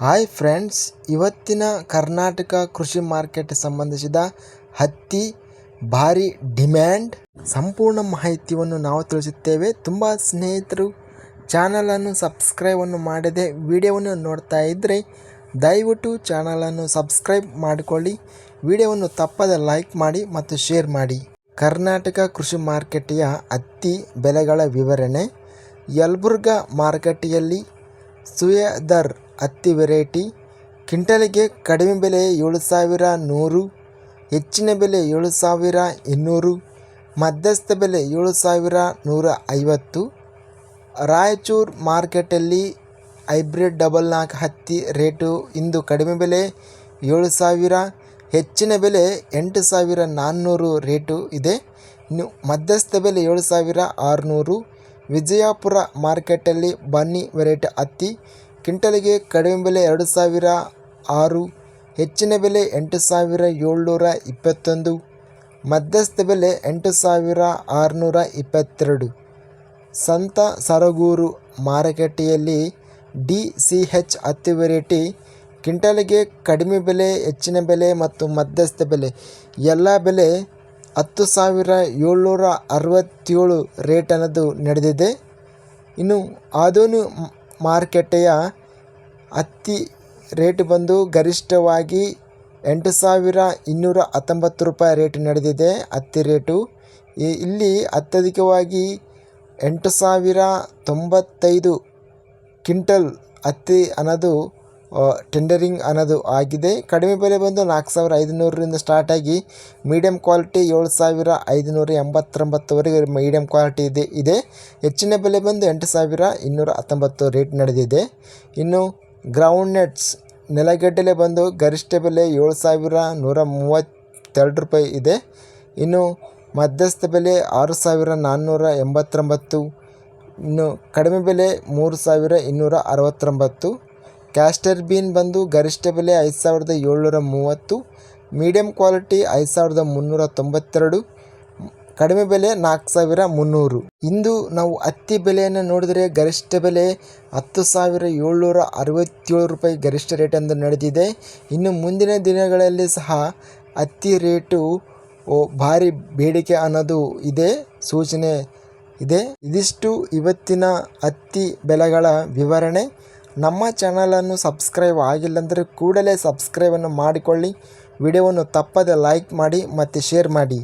Hi friends, ಇವತ್ತಿನ ಕರ್ನಾಟಕ ಕೃಷಿ market ಸಂಬಂಧಿಸಿದ ಹತ್ತಿ ಭಾರಿ ಡಿಮ್ಯಾಂಡ್ ಸಂಪೂರ್ಣ ಮಾಹಿತಿಯನ್ನು ನಾವು ತಿಳಿಸುತ್ತೇವೆ. ತುಂಬ ಸ್ನೇಹಿತರು ಚಾನಲನ್ನು ಸಬ್ಸ್ಕ್ರೈಬನ್ನು ಮಾಡದೆ ವಿಡಿಯೋವನ್ನು ನೋಡ್ತಾ ಇದ್ದರೆ ದಯವಿಟ್ಟು ಚಾನಲನ್ನು ಸಬ್ಸ್ಕ್ರೈಬ್ ಮಾಡಿಕೊಳ್ಳಿ. ವಿಡಿಯೋವನ್ನು ತಪ್ಪದೆ ಲೈಕ್ ಮಾಡಿ ಮತ್ತು ಶೇರ್ ಮಾಡಿ. ಕರ್ನಾಟಕ ಕೃಷಿ ಮಾರ್ಕೆಟಿಯ ಹತ್ತಿ ಬೆಲೆಗಳ ವಿವರಣೆ, ಯಲಬುರ್ಗಾ ಮಾರುಕಟ್ಟೆಯಲ್ಲಿ ಸುಯದರ್ ಹತ್ತಿ ವೆರೈಟಿ. ಕ್ವಿಂಟಲಿಗೆ ಕಡಿಮೆ ಬೆಲೆ ಏಳು ಸಾವಿರ ನೂರು, ಹೆಚ್ಚಿನ ಬೆಲೆ ಏಳು ಸಾವಿರ ಇನ್ನೂರು, ಮಧ್ಯಸ್ಥ ಬೆಲೆ ಏಳು ಸಾವಿರ ನೂರ ಐವತ್ತು. ರಾಯಚೂರು ಮಾರ್ಕೆಟಲ್ಲಿ ಹೈಬ್ರಿಡ್ ಡಬಲ್ ನಾಲ್ಕು ಹತ್ತಿ ರೇಟು ಇಂದು ಕಡಿಮೆ ಬೆಲೆ ಏಳು ಸಾವಿರ ಹೆಚ್ಚಿನ ಬೆಲೆ ಎಂಟು ಸಾವಿರ ನಾನ್ನೂರು ರೇಟು ಇದೆ. ಇನ್ನು ಮಧ್ಯಸ್ಥ ಬೆಲೆ ಏಳು ಸಾವಿರ ಆರುನೂರು ವಿಜಯಪುರ ಮಾರ್ಕೆಟಲ್ಲಿ ಬನ್ನಿ ವೆರೈಟಿ ಹತ್ತಿ. ಕ್ವಿಂಟಲಿಗೆ ಕಡಿಮೆ ಬೆಲೆ ಎರಡು ಸಾವಿರ ಆರು, ಹೆಚ್ಚಿನ ಬೆಲೆ ಎಂಟು ಸಾವಿರ ಏಳ್ನೂರ ಇಪ್ಪತ್ತೊಂದು, ಮಧ್ಯಸ್ಥ ಬೆಲೆ ಎಂಟು ಸಾವಿರ ಆರುನೂರ ಇಪ್ಪತ್ತೆರಡು. ಸಂತ ಸರಗೂರು ಮಾರುಕಟ್ಟೆಯಲ್ಲಿ ಡಿ ಸಿ ಎಚ್ ಹತ್ತಿ ವೆರೈಟಿ. ಕ್ವಿಂಟಲಿಗೆ ಕಡಿಮೆ ಬೆಲೆ, ಹೆಚ್ಚಿನ ಬೆಲೆ ಮತ್ತು ಮಧ್ಯಸ್ಥ ಬೆಲೆ. ಎಲ್ಲ ಬೆಲೆ ಹತ್ತು ಸಾವಿರ ಏಳ್ನೂರ ಅರವತ್ತೇಳು ರೇಟ್ ಅನ್ನೋದು ನಡೆದಿದೆ. ಇನ್ನು ಆದೋನಿ ಮಾರುಕಟ್ಟೆಯ ಹತ್ತಿ ರೇಟ್ ಬಂದು ಗರಿಷ್ಠವಾಗಿ ಎಂಟು ಸಾವಿರ ಇನ್ನೂರ ಹತ್ತೊಂಬತ್ತು ರೂಪಾಯಿ ರೇಟ್ ನಡೆದಿದೆ ಹತ್ತಿ ರೇಟು ಇಲ್ಲಿ ಅತ್ಯಧಿಕವಾಗಿ ಎಂಟು ಸಾವಿರ ತೊಂಬತ್ತೈದು ಕ್ವಿಂಟಲ್ ಹತ್ತಿ ಅನ್ನೋದು ಟೆಂಡರಿಂಗ್ ಅನ್ನೋದು ಆಗಿದೆ. ಕಡಿಮೆ ಬೆಲೆ ಬಂದು ನಾಲ್ಕು ಸಾವಿರ ಐದುನೂರರಿಂದ ಸ್ಟಾರ್ಟ್ ಆಗಿ ಕ್ವಾಲಿಟಿ ಏಳು ಸಾವಿರ ಐದುನೂರ ಎಂಬತ್ತೊಂಬತ್ತುವರೆಗೆ ಮೀಡಿಯಂ ಕ್ವಾಲಿಟಿ ಇದೆ ಇದೆ. ಹೆಚ್ಚಿನ ಬೆಲೆ ಬಂದು ಎಂಟು ಸಾವಿರ ಇನ್ನೂರ ಹತ್ತೊಂಬತ್ತು ರೇಟ್ ನಡೆದಿದೆ. ಇನ್ನು ಗ್ರೌಂಡ್ ನೆಟ್ಸ್ ನೆಲಗಡ್ಡೆಲೆ ಬಂದು ಗರಿಷ್ಠ ಬೆಲೆ ಏಳು ಸಾವಿರ ನೂರ ಮೂವತ್ತೆರಡು ರೂಪಾಯಿ ಇದೆ. ಇನ್ನು ಮಧ್ಯಸ್ಥ ಬೆಲೆ ಆರು ಸಾವಿರ ನಾನ್ನೂರ ಎಂಬತ್ತೊಂಬತ್ತು, ಇನ್ನು ಕಡಿಮೆ ಬೆಲೆ ಮೂರು ಸಾವಿರ ಇನ್ನೂರ ಅರವತ್ತೊಂಬತ್ತು. ಕ್ಯಾಸ್ಟರ್ ಬೀನ್ ಬಂದು ಗರಿಷ್ಠ ಬೆಲೆ ಐದು ಸಾವಿರದ ಏಳ್ನೂರ ಮೂವತ್ತು ಮೀಡಿಯಮ್ ಕ್ವಾಲಿಟಿ ಐದು ಸಾವಿರದ ಮುನ್ನೂರ ತೊಂಬತ್ತೆರಡು, ಕಡಿಮೆ ಬೆಲೆ ನಾಲ್ಕು ಸಾವಿರ ಮುನ್ನೂರು. ಇಂದು ನಾವು ಹತ್ತಿ ಬೆಲೆಯನ್ನು ನೋಡಿದರೆ ಗರಿಷ್ಠ ಬೆಲೆ ಹತ್ತು ಸಾವಿರ ಏಳ್ನೂರ ಅರವತ್ತೇಳು ರೂಪಾಯಿ ಗರಿಷ್ಠ ರೇಟ್ ಎಂದು ನಡೆದಿದೆ. ಇನ್ನು ಮುಂದಿನ ದಿನಗಳಲ್ಲಿ ಸಹ ಹತ್ತಿ ರೇಟು ಭಾರಿ ಬೇಡಿಕೆ ಅನ್ನೋದು ಇದೆ, ಸೂಚನೆ ಇದೆ. ಇದಿಷ್ಟು ಇವತ್ತಿನ ಹತ್ತಿ ಬೆಲೆಗಳ ವಿವರಣೆ. ನಮ್ಮ ಚಾನಲನ್ನು ಸಬ್ಸ್ಕ್ರೈಬ್ ಆಗಿಲ್ಲಂದರೆ ಕೂಡಲೇ ಸಬ್ಸ್ಕ್ರೈಬನ್ನು ಮಾಡಿಕೊಳ್ಳಿ. ವಿಡಿಯೋವನ್ನು ತಪ್ಪದೆ ಲೈಕ್ ಮಾಡಿ ಮತ್ತು ಶೇರ್ ಮಾಡಿ.